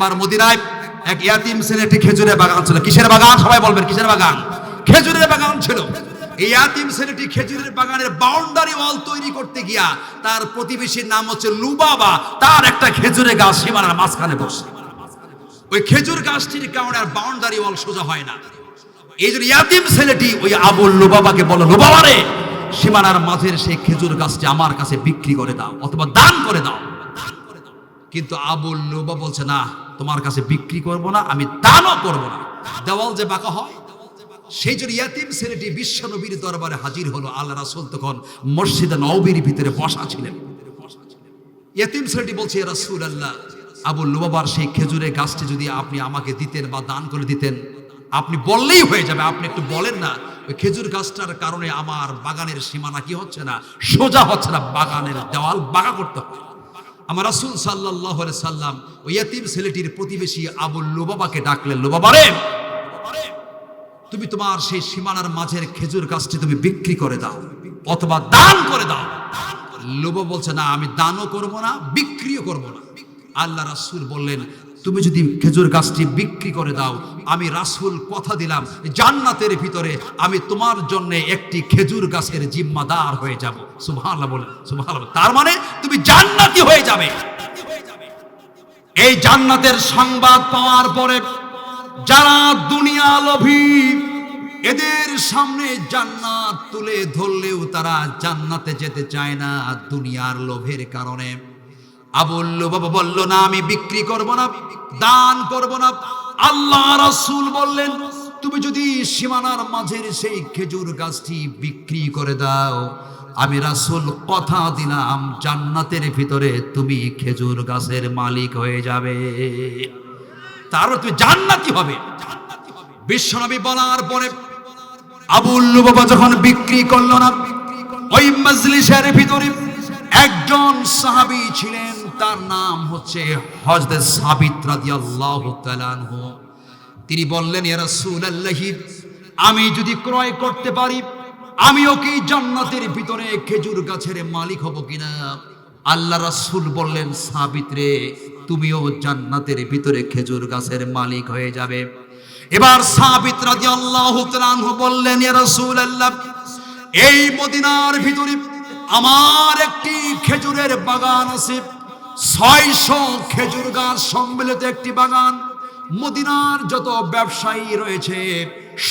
একবার মদিনায় এক ইয়াতিম ছেলেটি খেজুরের বাগান ছিল। কিসের বাগান? সবাই বলবেন, কিসের বাগান? খেজুরের বাগান ছিল। এই ইয়াতিম ছেলেটি খেজুরের বাগানের বাউন্ডারি ওয়াল তৈরি করতে গিয়া তার প্রতিবেশীর নাম হচ্ছে লুবাবা। তার একটা গাছ সীমানার মাঝখানে বসে। ওই খেজুর গাছটির কারণে আর বাউন্ডারি ওয়াল সোজা হয় না। এই জন্য ইয়াতিম ছেলেটি ওই আবুল লুবাবাকে বলল লুবাবা রে, সীমানার মাঝের সেই খেজুর গাছটি আমার কাছে বিক্রি করে দাও অথবা দান করে দাও। কিন্তু আবুল লুবা বলছে, না তোমার কাছে বিক্রি করব না, আমি দানও করব না। দেওয়াল যে বাঁকা হয়, সেই জন্য ইয়াতিম ছেলেটি বিশ্ব নবীর দরবারে হাজির হলো। আল্লাহ রাসূল তখন মসজিদে নবীর ভিতরে বসা ছিলেন। ইয়াতিম ছেলেটি বলছে রাসূল আল্লাহ আবুল লুবাবার সেই খেজুরের গাছটি যদি আপনি আমাকে দিতেন বা দান করে দিতেন, আপনি বললেই হয়ে যাবে, আপনি একটু বলেন না, ওই খেজুর গাছটার কারণে আমার বাগানের সীমানা কি হচ্ছে না? সোজা হচ্ছে না, বাগানের দেওয়াল বাঁকা করতে হয়। আমার রাসুল সাল্লাহ সাল্লাম ওই ইয়াতিম ছেলেটির প্রতিবেশী আবুল লোবাবাকে ডাকলেন, লোবাবারে তুমি তোমার সেই সীমানার মাঝের খেজুর গাছটি তুমি বিক্রি করে দাও অথবা দান করে দাও। লোবা বলছে, না, আমি দানও করব না, বিক্রিও করব না। আল্লাহ রাসুল বললেন তুমি যদি খেজুর গাছটি বিক্রি করে দাও, আমি রাসূল কথা দিলাম, জান্নাতের ভিতরে আমি তোমার জন্য একটি খেজুর গাছের জিম্মাদার হয়ে যাব। সুবহানাল্লাহ বলে, সুবহানাল্লাহ তার মানে তুমি জান্নাতি হয়ে যাবে। এই জান্নাতের সংবাদ পাওয়ার পরে যারা দুনিয়া লোভী, এদের সামনে জান্নাত তুলে ধরলেও তারা জান্নাতে যেতে চায় না দুনিয়ার লোভের কারণে। আবুল্লু বাবা, বলল না, আমি বিক্রি করব না, দান করব না। আল্লাহ রাসূল বললেন, তুমি যদি সীমানার মাঝের সেই খেজুর গাছটি বিক্রি করে দাও, আমি রাসুল কথা দিলাম, জান্নাতের ভিতরে তুমি খেজুর গাছের মালিক হয়ে যাবে। তারও তুমি জান্নাতি হবে। বিশ্বনবী বলার পরে আবুল্লু বাবা যখন বিক্রি করল না, ওই মজলিসের ভিতরে একজন সাহাবী ছিলেন, তার নাম হচ্ছে হযরত সাবিত রাদিয়াল্লাহু তাআলা তিনি বললেন, ইয়া রাসূলুল্লাহি, আমি যদি ক্রয় করতে পারি, আমিও কি জান্নাতের ভিতরে খেজুর গাছের মালিক হব কিনা? আল্লাহ রাসূল বললেন, সাবিত রে, তুমিও জান্নাতের ভিতরে খেজুর গাছের মালিক হয়ে যাবে। এবার সাবিত রাদিয়াল্লাহু তাআলা বললেন, ইয়া রাসূলুল্লাহ, এই মদিনার ভিতরে আমার একটি খেজুরের বাগান আছে। ছয়শো খেজুর গাছ সম্মিলিত একটি বাগান। মদিনার যত ব্যবসায়ী রয়েছে,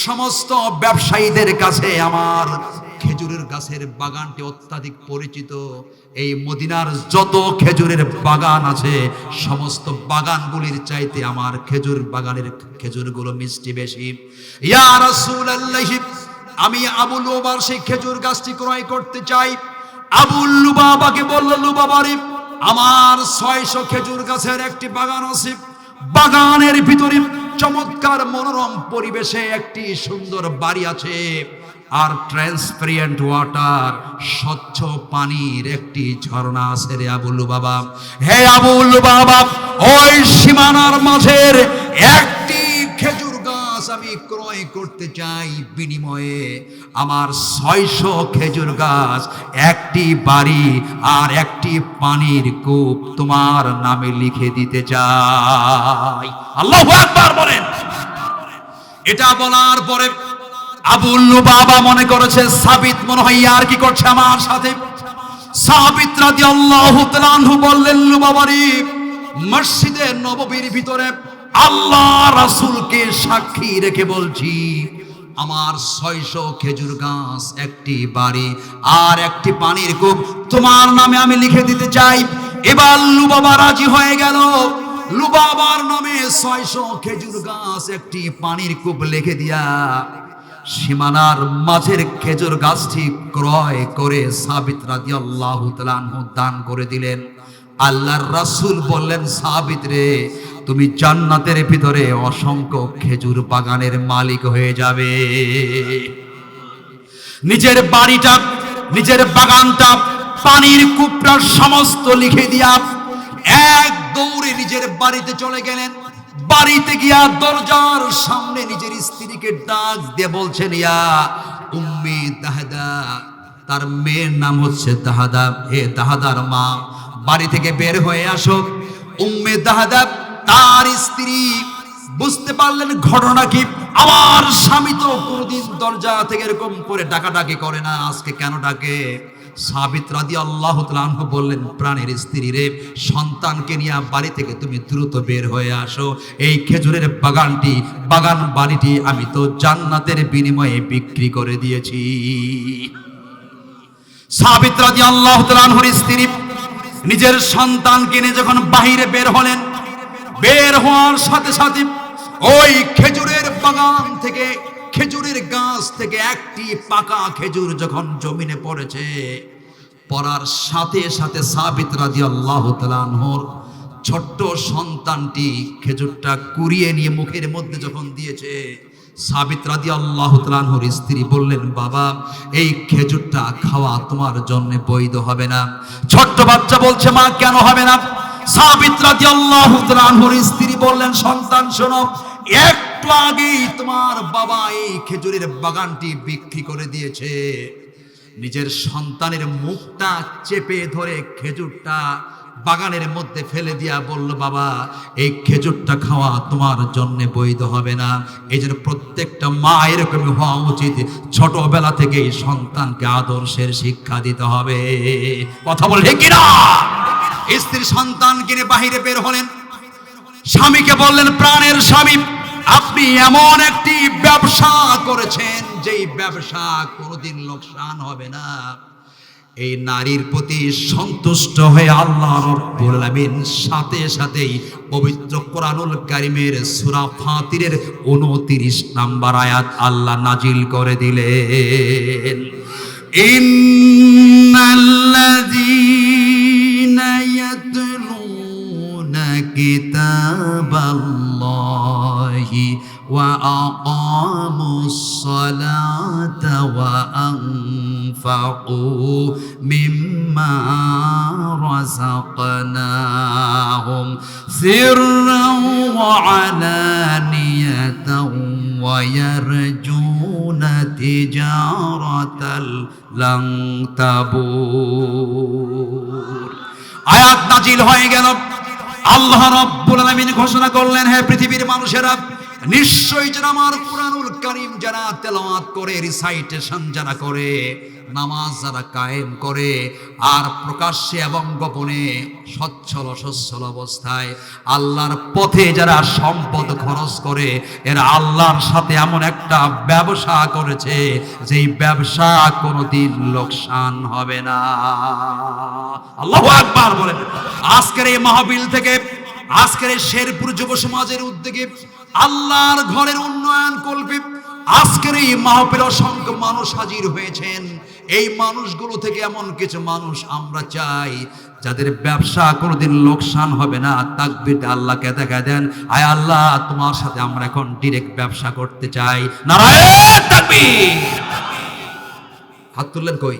সমস্ত ব্যবসায়ীদের কাছে আমার খেজুরের গাছের বাগানটি অত্যাধিক পরিচিত। এই মদিনার যত খেজুরের বাগান আছে, সমস্ত বাগানগুলির চাইতে আমার খেজুর বাগানের খেজুরগুলো মিষ্টি বেশি। ইয়া আমি আবুল ওবার সেই খেজুর গাছটি ক্রয় করতে চাই। আবুল লুবাবাকে বলল লুবাবারে আমার ছয়শো খেজুর গাছের একটি বাগান আছে। বাগানের ভিতরে চমৎকার মনোরম পরিবেশে একটি সুন্দর বাড়ি আছে আর ট্রান্সপারেন্ট ওয়াটার, স্বচ্ছ পানির একটি ঝর্ণা আছে রে আবুল বাবা। হে আবুল বাবা, ওই সীমানার মাঝের গাছ আমি ক্রয় করতে চাই বিনিময়ে আমার ছয়শো খেজুর গাছ, একটি বাড়ি আর একটি পানির কূপ তোমার নামে লিখে দিতে চাই। আল্লাহ একবার বলেন। এটা বলার পরে আবুল্লু বাবা মনে করেছে, সাবিত মনে হয় আর কি করছে আমার সাথে? সাবিত তাআলা আনহু বললেন, লুবাবারি, মসজিদে নববীর ভিতরে আল্লাহ রাসূলকে সাক্ষী রেখে বলছি, আমার ছয়শো খেজুর গাছ, একটি বাড়ি আর একটি পানির কূপ। তোমার নামে আমি লিখে দিতে চাই। এবার লুবাবা রাজি হয়ে গেল। লুবাবার নামে ছয়শো খেজুর গাছ, একটি পানির কূপ লিখে দিয়া সীমানার মাঝের খেজুর গাছটি ক্রয় করে সাবিত রাজি আল্লাহ দান করে দিলেন। আল্লাহর রাসূল বললেন, সাবিত রে তুমি জান্নাতের ভিতরে অসংখ্য খেজুর বাগানের মালিক হয়ে যাবে। নিজের বাড়িটা, নিজের বাগানটা, পানির কূপটা সমস্ত লিখে দিয়া এক দৌড়ে নিজের বাড়িতে চলে গেলেন। বাড়িতে গিয়া দরজার সামনে নিজের স্ত্রীকে ডাক দিয়ে বলছেন, ইয়া উম্মি দাহাদা তার মেয়ের নাম হচ্ছে দাহাদা হে দাহাদার মা, বাড়ি থেকে বের হয়ে আসো। উম্মে দাহাদা তার স্ত্রী বুঝতে পারলেন ঘটনা কি। আমার স্বামী তো কোনোদিন দরজা থেকে এরকম করে ডাকাডাকি করে না। আজকে কেন ডাকে? সাবিত রাদি আল্লাহ তাআলা বললেন, প্রাণের স্ত্রী রে, সন্তানকে নিয়ে বাড়ি থেকে তুমি দ্রুত বের হয়ে আসো। এই খেজুরের বাগানটি, বাগান বাড়িটি আমি তো জান্নাতের বিনিময়ে বিক্রি করে দিয়েছি। সাবিত রাদি আল্লাহ তাআলার স্ত্রী নিজের সন্তানকে নিয়ে যখন বাহিরে বের হলেন বের হওয়ার সাথে সাথে ওই খেজুরের বাগান থেকে, খেজুরের গাছ থেকে একটি পাকা খেজুর যখন জমিনে পড়েছে, পড়ার সাথে সাথে সাবিত রাজি আল্লাহ তালানহর ছোট্ট সন্তানটি খেজুরটা কুড়িয়ে নিয়ে মুখের মধ্যে যখন দিয়েছে, সাবিত রাদি আল্লাহ তালানহর স্ত্রী বললেন, বাবা, এই খেজুরটা খাওয়া তোমার জন্য বৈধ হবে না। ছোট্ট বাচ্চা বলছে, মা, কেন হবে না? স্ত্রী বললেন, সন্তান, শোনো, একটু আগেই তোমার বাবা এই খেজুরের বাগানটি বিক্রি করে দিয়েছে। নিজের সন্তানের মুখটা চেপে ধরে খেজুরটা বাগানের মধ্যে ফেলে দিয়া বলল, বাবা, এই খেজুরটা খাওয়া তোমার জন্য বৈধ হবে না। এই জন্য প্রত্যেকটা মা এরকমই হওয়া উচিত। ছোটবেলা থেকে সন্তানকে আদর্শের শিক্ষা দিতে হবে। কথা বলে কিনা? স্ত্রী সন্তান কিনে বাহিরে বের হলেন। স্বামীকে বললেন, প্রাণের স্বামী, আপনি এমন একটি ব্যবসা করেছেন যেই ব্যবসা কোনোদিন লোকসান হবে না। এই নারীর প্রতি সন্তুষ্ট হয়ে আল্লাহ রব্বুল সাথে সাথেই পবিত্র কোরআনুল কারিমের সূরা ফাতিরের 29 নাম্বার আয়াত আল্লাহ নাজিল করে দিলেন। وأقاموا الصلاة وأنفقوا مما رزقناهم سرا وعلانية ويرجون تجارة لن تبور আয়াত নাজিল হয়ে গেল আল্লাহ রাব্বুল আলামিন ঘোষণা করলেন হে পৃথিবীর মানুষেরা নিশ্চয়ই যারা আমার কোরআনুল কারীম যারা তেলাওয়াত করে রিসাইটেশন যারা করে, নামাজ যারা কায়েম করে, আর প্রকাশ্যে এবং গোপনে সচ্ছল অসচ্ছল অবস্থায় আল্লাহর পথে যারা সম্পদ খরচ করে, এরা আল্লাহর সাথে এমন একটা ব্যবসা করেছে, যেই ব্যবসা কোনোদিন লোকসান হবে না। আল্লাহু আকবার বলেন। আজকের এই মাহবিল থেকে আজকের শেরপুর যুব সমাজের উদ্যোগে আল্লাহর ঘরের উন্নয়ন কল্পে আজকের এই মাহফিল অসংখ্য মানুষ হাজির হয়েছেন। এই মানুষগুলো থেকে এমন কিছু মানুষ আমরা চাই, যাদের ব্যবসা কোনোদিন লোকসান হবে না। তাকবিরটা আল্লাহকে দেখা দেন, আয় আল্লাহ, তোমার সাথে আমরা এখন ডিরেক্ট ব্যবসা করতে চাই। হাত তুললেন কই?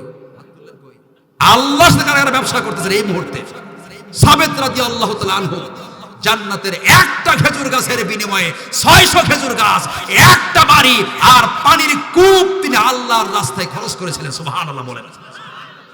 আল্লাহ সাথে ব্যবসা করতেছেন এই মুহূর্তে? সাবেত রাজি আল্লাহ আনহু। জান্নাতের একটা খেজুর গাছের বিনিময়ে ছয়শো খেজুর গাছ, একটা বাড়ি আর পানির কূপ তিনি আল্লাহর রাস্তায় খরচ করেছিলেন, সুবহানাল্লাহ বলেন